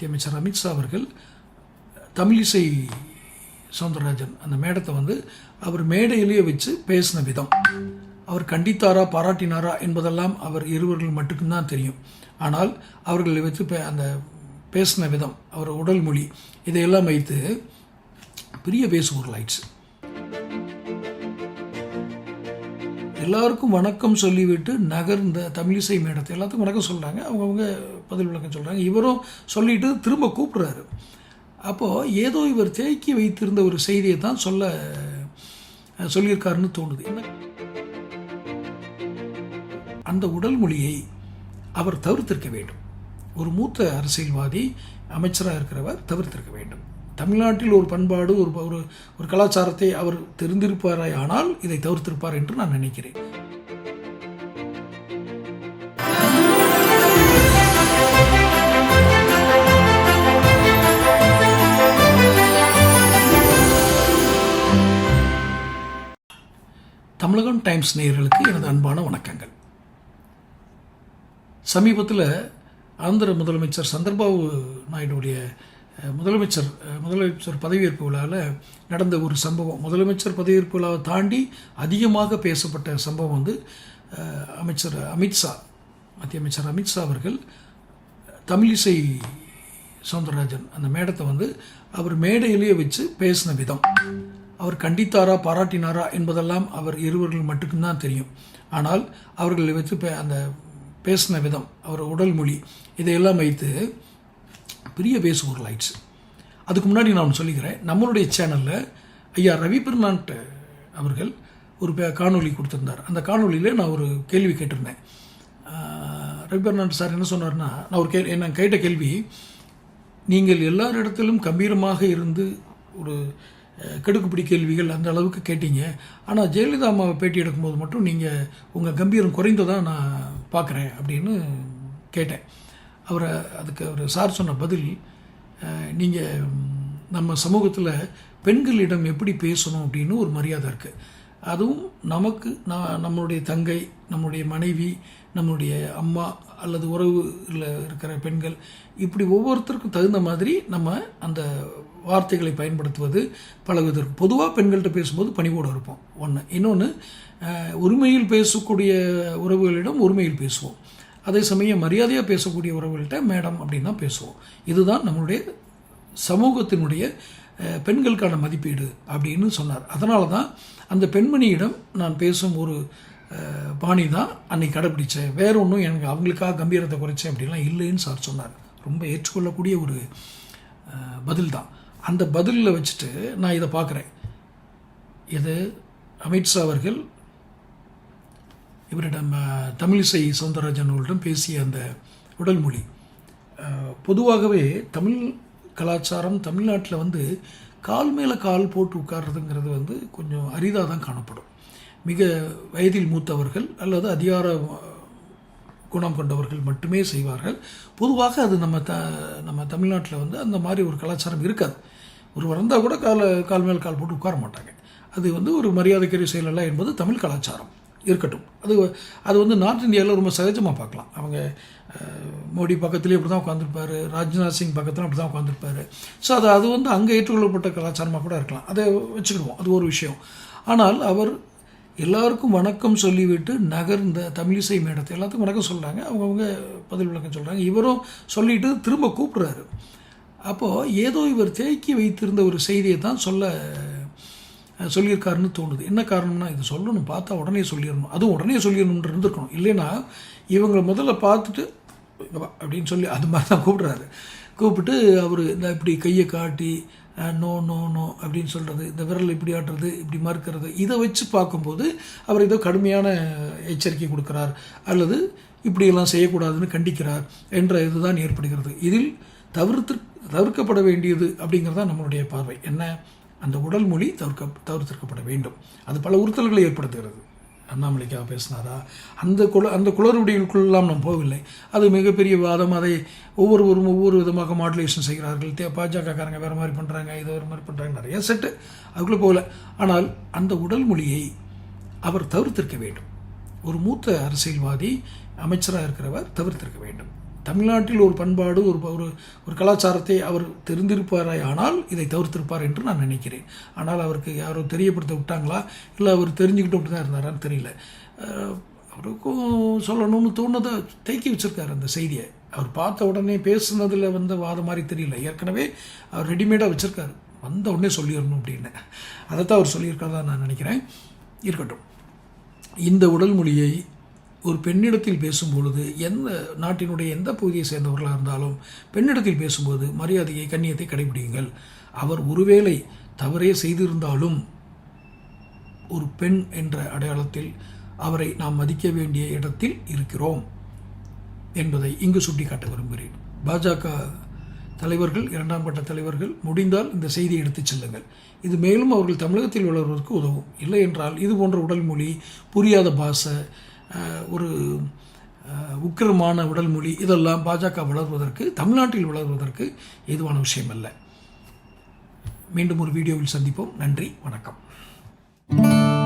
மத்திய அமைச்சர் அமித்ஷா அவர்கள் தமிழிசை சவுந்தரராஜன் அந்த மேடத்தை வந்து அவர் மேடையிலேயே வச்சு பேசின விதம். அவர் கண்டித்தாரா பாராட்டினாரா என்பதெல்லாம் அவர் இருவர்கள் மட்டும்தான் தெரியும். ஆனால் அவர்களை வச்சு பே- அந்த பேசின விதம் அவர் உடல் மொழி இதையெல்லாம் வைத்து பெரிய பேசுபொருள் ஆயிடுச்சு எல்லாருக்கும் வணக்கம் சொல்லிவிட்டு நகர்ந்த தமிழிசை மேடத்தை எல்லாத்துக்கும் வணக்கம் சொல்கிறாங்க அவங்கவுங்க பதில் விளக்கம் சொல்கிறாங்க இவரும் சொல்லிட்டு திரும்ப கூப்பிட்றாரு. அப்போது ஏதோ இவர் தேக்கி வைத்திருந்த ஒரு செய்தியை தான் சொல்ல சொல்லியிருக்காருன்னு தோணுது. என்ன? அந்த உடல் மொழியை அவர் தவிர்த்திருக்க வேண்டும். ஒரு மூத்த அரசியல்வாதி அமைச்சராக இருக்கிறவர் தவிர்த்திருக்க வேண்டும். தமிழ்நாட்டில் ஒரு பண்பாடு ஒரு ஒரு ஒரு கலாச்சாரத்தை அவர் தெரிந்திருப்பாரே ஆனால் இதை தவிர்த்திருப்பார் என்று நான் நினைக்கிறேன். தமிழகம் டைம்ஸ் நேயர்களுக்கு எனது அன்பான வணக்கங்கள். சமீபத்தில் ஆந்திர முதலமைச்சர் சந்திரபாபு நாயுடுடைய முதலமைச்சர் முதலமைச்சர் பதவியேற்பு விழாவில் நடந்த ஒரு சம்பவம். முதலமைச்சர் பதவியேற்பு விழாவை தாண்டி அதிகமாக பேசப்பட்ட சம்பவம் வந்து அமைச்சர் அமித்ஷா மத்திய அமைச்சர் அமித்ஷா அவர்கள் தமிழிசை சவுந்தரராஜன் அந்த மேடத்தை வந்து அவர் மேடையிலேயே வச்சு பேசின விதம். அவர் கண்டித்தாரா பாராட்டினாரா என்பதெல்லாம் அவர் இருவர்கள் மட்டும்தான் தெரியும். ஆனால் அவர்களை வச்சு பே- அந்த பேசின விதம் அவர் உடல் மொழி இதையெல்லாம் வைத்து பெரிய பேசுபொருள் ஆயிடுச்சு அதுக்கு முன்னாடி நான் ஒன்று சொல்லிக்கிறேன். நம்மளுடைய சேனலில் ஐயா ரவி பெர்னாண்ட் அவர்கள் ஒரு பே- காணொளி அந்த காணொலியில் நான் ஒரு கேள்வி கேட்டிருந்தேன். ரவி பெருமான் சார் என்ன சொன்னார்னா நான் ஒரு கே நான் கேட்ட கேள்வி நீங்கள் எல்லாரிடத்திலும் கம்பீரமாக இருந்து ஒரு கெடுக்குப்பிடி கேள்விகள் அந்த அளவுக்கு கேட்டீங்க. ஆனால் ஜெயலலிதா அம்மாவை பேட்டி எடுக்கும்போது மட்டும் நீங்கள் உங்கள் கம்பீரம் குறைந்ததாக நான் பார்க்குறேன் அப்படின்னு கேட்டேன். அவரை அதுக்கு அவர் சார் சொன்ன பதில் நீங்கள் நம்ம சமூகத்தில் பெண்களிடம் எப்படி பேசணும் அப்படின்னு ஒரு மரியாதை இருக்குது அதுவும் நமக்கு நான் நம்மளுடைய தங்கை நம்முடைய மனைவி நம்முடைய அம்மா அல்லது உறவுல இருக்கிற பெண்கள் இப்படி ஒவ்வொருத்தருக்கும் தகுந்த மாதிரி நம்ம அந்த வார்த்தைகளை பயன்படுத்துவது பழகுவதற்கு. பொதுவாக பெண்கள்கிட்ட பேசும்போது பணிவோடு இருப்போம். ஒன்று இன்னொன்று உரிமையில் பேசக்கூடிய உறவுகளிடம் உரிமையில் பேசுவோம். அதே சமயம் மரியாதையாக பேசக்கூடிய உறவுகள்கிட்ட மேடம் அப்படின்னு தான் பேசுவோம். இதுதான் நம்மளுடைய சமூகத்தினுடைய பெண்களுக்கான மதிப்பீடு அப்படின்னு சொன்னார். அதனால தான் அந்த பெண்மணியிடம் நான் பேசும் ஒரு பாணி தான் அன்னைக்கு கடைப்பிடிச்சேன் வேற ஒன்றும் எனக்கு அவங்களுக்காக கம்பீரத்தை குறைச்சேன் அப்படிலாம் இல்லைன்னு சார் சொன்னார். ரொம்ப ஏற்றுக்கொள்ளக்கூடிய ஒரு பதில் தான். அந்த பதிலில் வச்சுட்டு நான் இதை பார்க்குறேன். இது அமித்ஷா அவர்கள் இவரிடம் தமிழிசை சவுந்தரராஜன் அவர்களிடம் பேசிய அந்த உடல் மொழி. பொதுவாகவே தமிழ் கலாச்சாரம் தமிழ்நாட்டில் வந்து கால் மேலே கால் போட்டு உட்கார்றதுங்கிறது வந்து கொஞ்சம் அரிதாக தான் காணப்படும். மிக வயதில் மூத்தவர்கள் அல்லது அதிகார குணம் கொண்டவர்கள் மட்டுமே செய்வார்கள். பொதுவாக அது நம்ம த நம்ம தமிழ்நாட்டில் வந்து அந்த மாதிரி ஒரு கலாச்சாரம் இருக்காது. ஒரு வந்தால் கூட கால கால் மேல் கால் போட்டு உட்கார மாட்டாங்க. அது வந்து ஒரு மரியாதைக்குரிய செயலல்ல என்பது தமிழ் கலாச்சாரம். இருக்கட்டும். அது அது வந்து நார்த் இந்தியாவில் ரொம்ப சகஜமாக பார்க்கலாம். அவங்க மோடி பக்கத்துலேயே இப்படி தான் உட்காந்துருப்பாரு ராஜ்நாத் சிங் பக்கத்தில் அப்படி தான் உட்காந்துருப்பாரு ஸோ அது அது வந்து அங்கே ஏற்றுக்கொள்ளப்பட்ட கலாச்சாரமாக கூட இருக்கலாம். அதை வச்சுக்கிடுவோம். அது ஒரு விஷயம். ஆனால் அவர் எல்லாருக்கும் வணக்கம் சொல்லிவிட்டு நகர்ந்த தமிழிசை மேடத்தை எல்லாத்துக்கும் வணக்கம் சொல்கிறாங்க அவங்கவுங்க பதில் விளக்கம் சொல்கிறாங்க இவரும் சொல்லிட்டு திரும்ப கூப்பிட்றாரு. அப்போது ஏதோ இவர் தேக்கி வைத்திருந்த ஒரு செய்தியை தான் சொல்ல சொல்லியிருக்காருன்னு தோணுது. என்ன காரணம்னா இது சொல்லணும் பார்த்தா உடனே சொல்லிடணும். அதுவும் உடனே சொல்லிடணும்னு இருந்திருக்கணும். இல்லைன்னா இவங்களை முதல்ல பார்த்துட்டு அப்படின்னு சொல்லி அது மாதிரி தான் கூப்பிட்றாரு. கூப்பிட்டு அவர் இந்த இப்படி கையை காட்டி நோ நோ நோ அப்படின்னு சொல்கிறது இந்த விரல் இப்படி ஆட்டுறது இப்படி மறுக்கிறது இதை வச்சு பார்க்கும்போது அவர் ஏதோ கடுமையான எச்சரிக்கை கொடுக்குறார். அல்லது இப்படியெல்லாம் செய்யக்கூடாதுன்னு கண்டிக்கிறார் என்ற இதுதான் ஏற்படுகிறது. இதில் தவிர்த்து தவிர்க்கப்பட வேண்டியது அப்படிங்கிறது தான் நம்மளுடைய பார்வை. என்ன? அந்த உடல் மொழி தவிர்க்க தவிர்த்திருக்கப்பட வேண்டும். அது பல உறுத்தல்களை ஏற்படுத்துகிறது. அண்ணாமலைக்காக பேசினாரா? அந்த குல அந்த குளறுபடிகளுக்குள்ளெல்லாம் நாம் போகவில்லை. அது மிகப்பெரிய வாதம். அதை ஒவ்வொருவரும் ஒவ்வொரு விதமாக மாடுலேஷன் செய்கிறார்கள். தே பாஜகக்காரங்க வேறு மாதிரி பண்ணுறாங்க இது வேறு மாதிரி பண்ணுறாங்க நிறைய செட்டு அதுக்குள்ளே போகல. ஆனால் அந்த உடல் மொழியை அவர் தவிர்த்திருக்க வேண்டும். ஒரு மூத்த அரசியல்வாதி அமைச்சராக இருக்கிறவர் தவிர்த்திருக்க வேண்டும். தமிழ்நாட்டில் ஒரு பண்பாடு ஒரு ஒரு ஒரு கலாச்சாரத்தை அவர் தெரிந்திருப்பாரே ஆனால் இதை தவிர்த்திருப்பார் என்று நான் நினைக்கிறேன். ஆனால் அவருக்கு யாரோ தெரியப்படுத்த விட்டாங்களா? இல்லை அவர் தெரிஞ்சுக்கிட்டு அப்படி தான் இருந்தாரான்னு தெரியல. அவருக்கும் சொல்லணும்னு தோணுதை. தேக்கி வச்சுருக்காரு அந்த செய்தியை. அவர் பார்த்த உடனே பேசுனதில் வந்த வாதம் மாதிரி தெரியல. ஏற்கனவே அவர் ரெடிமேடாக வச்சுருக்காரு. வந்த உடனே சொல்லிடணும் அப்படின்னு. அதைத்தான் அவர் சொல்லியிருக்கிறதா நான் நினைக்கிறேன். இருக்கட்டும். இந்த உடல் மொழியை ஒரு பெண்ணிடத்தில் பேசும்பொழுது எந்த நாட்டினுடைய எந்த பகுதியை சேர்ந்தவர்களாக இருந்தாலும் பெண்ணிடத்தில் பேசும்போது மரியாதையை கண்ணியத்தை கடைபிடியுங்கள். அவர் ஒருவேளை தவறே செய்திருந்தாலும் ஒரு பெண் என்ற அடையாளத்தில் அவரை நாம் மதிக்க வேண்டிய இடத்தில் இருக்கிறோம் என்பதை இங்கு சுட்டிக்காட்ட விரும்புகிறேன். பாஜக தலைவர்கள் இரண்டாம் கட்ட தலைவர்கள் முடிந்தால் இந்த செய்தியை எடுத்துச் செல்லுங்கள். இது மேலும் அவர்கள் தமிழகத்தில் உள்ளவர்களுக்கு உதவும். இல்லை என்றால் இது போன்ற உடல் மொழி புரியாத பாஷை ஒரு உக்கிரமான உடல் மொழி இதெல்லாம் பாஜக வளர்வதற்கு தமிழ்நாட்டில் வளர்வதற்கு எதுவான விஷயம் அல்ல மீண்டும் ஒரு வீடியோவில் சந்திப்போம். நன்றி. வணக்கம்.